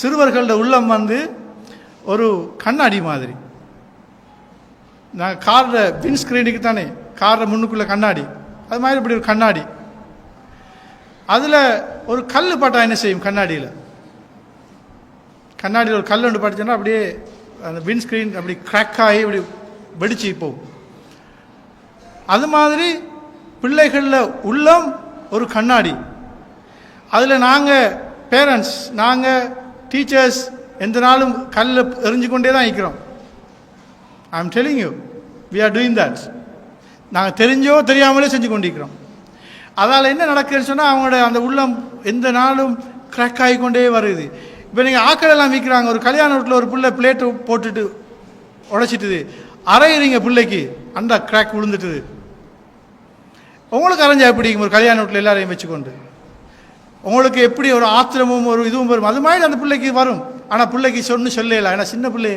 சிறுவர்களோட உள்ளம் வந்து ஒரு கண்ணாடி மாதிரி. நான் காரில் வின் ஸ்க்ரீனுக்கு தானே காரில் முன்னுக்குள்ளே கண்ணாடி. அது மாதிரி இப்படி ஒரு கண்ணாடி. அதில் ஒரு கல் பட்டா என்ன செய்யும் கண்ணாடியில்? கண்ணாடியில் ஒரு கல் ஒன்று பட்டுச்சுன்னா அப்படியே அந்த வின் ஸ்க்ரீன் அப்படி கிராக் ஆகி இப்படி வெடிச்சு போகும். அது மாதிரி பிள்ளைகளில் உள்ளம் ஒரு கண்ணாடி. அதில் நாங்கள் பேரண்ட்ஸ் நாங்கள் டீச்சர்ஸ் எந்த நாளும் கல்லில் எரிஞ்சு கொண்டே தான் இருக்கிறோம் I am telling you we are doing that நாங்கள் தெரிஞ்சோ தெரியாமலே செஞ்சு கொண்டிருக்கிறோம் அதால் என்ன நடக்குதுன்னு சொன்னால் அவங்களோட அந்த உள்ளம் எந்த நாளும் க்ராக் ஆகிக்கொண்டே வருது. இப்போ நீங்கள் ஆக்கள் எல்லாம் விற்கிறாங்க ஒரு கல்யாண வீட்டில் ஒரு பிள்ளை பிளேட்டு போட்டுட்டு உடைச்சிட்டுது. அரையிறீங்க பிள்ளைக்கு அந்த கிராக் விழுந்துட்டுது உங்களுக்கு அரைஞ்சா எப்படி? ஒரு கல்யாண வீட்டில் எல்லாரையும் வச்சுக்கொண்டு. உங்களுக்கு எப்படி ஒரு ஆத்திரமும் ஒரு இதுவும் வரும்? அது மாதிரி அந்த பிள்ளைக்கு வரும். ஆனால் பிள்ளைக்கு சொன்னு சொல்லலாம் ஏன்னா சின்ன பிள்ளை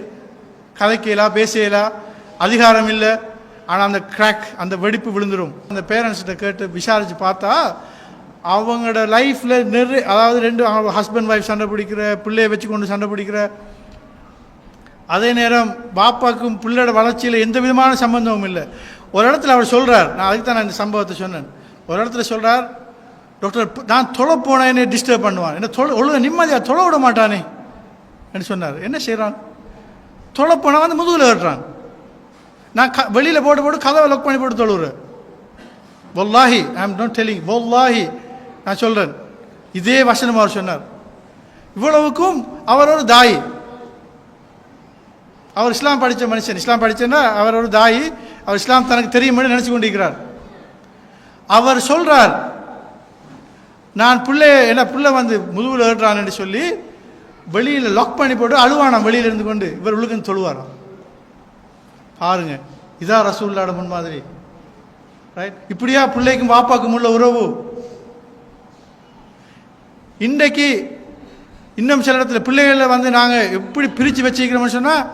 கதைக்கலாம் பேசலாம் அதிகாரம் இல்லை. ஆனால் அந்த கிராக் அந்த வெடிப்பு விழுந்துடும் அந்த பேரண்ட்ஸ்கிட்ட கேட்டு விசாரித்து பார்த்தா அவங்களோட லைஃப்பில் நிறைய அதாவது ரெண்டு ஹஸ்பண்ட் ஒய்ஃப் சண்டை பிடிக்கிற பிள்ளையை வச்சு கொண்டு சண்டை பிடிக்கிற அதே நேரம் பாப்பாக்கும் பிள்ளையோட வளர்ச்சியில் எந்த விதமான சம்பந்தமும் இல்லை. ஒரு இடத்துல அவர் சொல்கிறார் நான் அதுக்கு தான் நான் இந்த சம்பவத்தை சொன்னேன். ஒரு இடத்துல சொல்கிறார் டாக்டர் நான் தொலை போனேன் என்னை டிஸ்டர்ப் பண்ணுவான். என்ன தொலை ஒழுங்க நிம்மதியாக தொலை விட மாட்டானே. என்று சொன்னார். என்ன செய்கிறான் தொலை போனால் வந்து முதுகில் ஏறுறான். நான் க வெளியில் போட்டு போட்டு கதவை லொக் பண்ணி போட்டு தொழுகிறேன் வல்லாஹி ஐ ஆம் நாட் டெல்லிங் வல்லாஹி நான் சொல்கிறேன் இதே வசனம் அவர் சொன்னார். இவ்வளவுக்கும் அவர் ஒரு தாய். அவர் இஸ்லாம் படித்த மனுஷன். இஸ்லாம் படித்தேன்னா அவர் ஒரு தாயி. அவர் இஸ்லாம் தனக்கு தெரியும்னு நினச்சி கொண்டிருக்கிறார். அவர் சொல்கிறார் நான் பிள்ளைய என்ன பிள்ளை வந்து முதுகில் ஏற்றான்னு சொல்லி வெளியில் லாக் பண்ணி போட்டு அழுவானாம் வெளியில் இருந்து கொண்டு. இவர் உள்ளுக்குன்னு சொல்லுவாராம். பாருங்க. இதான் ரசூல்லாட முன்மாதிரி. ரைட் இப்படியா பிள்ளைக்கும் வாப்பாக்கும் உள்ள உறவு? இன்றைக்கு இன்னும் சில இடத்துல பிள்ளைகளை வந்து நாங்கள் எப்படி பிரித்து வச்சுக்கிறோம்னு சொன்னால்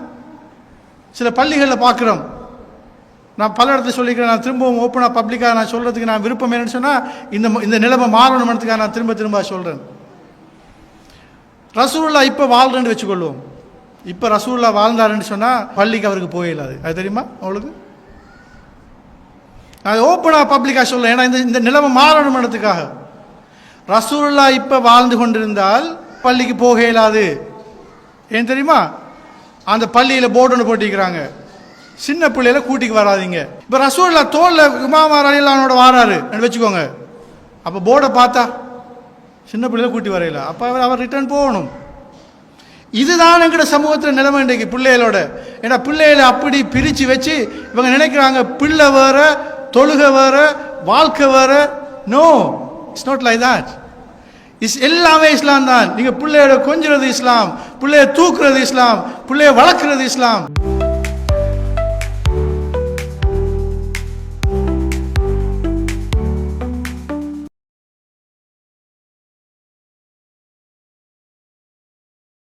சில பள்ளிகளில் பார்க்குறோம். நான் பல இடத்துல சொல்லிக்கிறேன் நான் திரும்பவும் ஓப்பனாக பப்ளிக்காக நான் சொல்கிறதுக்கு நான் விருப்பம் என்னன்னு சொன்னால் இந்த இந்த நிலைமை மாறணுமனத்துக்காக நான் திரும்ப திரும்ப சொல்கிறேன் ரசூல்லா இப்போ வாழ்றேன்னு வச்சுக்கொள்வோம். இப்போ ரசூல்லா வாழ்ந்தாருன்னு சொன்னால் பள்ளிக்கு அவருக்கு போயிடலாது அது தெரியுமா அவளுக்கு நான் ஓப்பனாக பப்ளிக்காக சொல்ல ஏன்னா இந்த இந்த நிலைமை மாறணுமனத்துக்காக ரசூல்லா இப்போ வாழ்ந்து கொண்டிருந்தால் பள்ளிக்கு போக இயலாது ஏன் தெரியுமா? அந்த பள்ளியில் போர்டு ஒன்று போட்டிருக்கிறாங்க. சின்ன பிள்ளையில கூட்டிக்கு வராதீங்க. இப்போ ரசூல்லா தோலில் இமாமார் அலிலானோட வாராரு. வச்சுக்கோங்க. அப்போ போர்டை பார்த்தா சின்ன பிள்ளையில கூட்டி வரையில. அப்போ அவர் அவர் ரிட்டர்ன் போகணும். இதுதான் எங்கட சமூகத்தில் நிலைமை இன்றைக்கு பிள்ளைகளோட. ஏன்னா பிள்ளைகளை அப்படி பிரித்து வச்சு இவங்க நினைக்கிறாங்க பிள்ளை வேற தொழுகை வேற வாழ்க்கை வேற. No it's not like that is எல்லாமே இஸ்லாம் தான். நீங்கள் பிள்ளையோட கொஞ்சிறது இஸ்லாம் பிள்ளைய தூக்குறது இஸ்லாம் பிள்ளைய வளர்க்குறது இஸ்லாம்.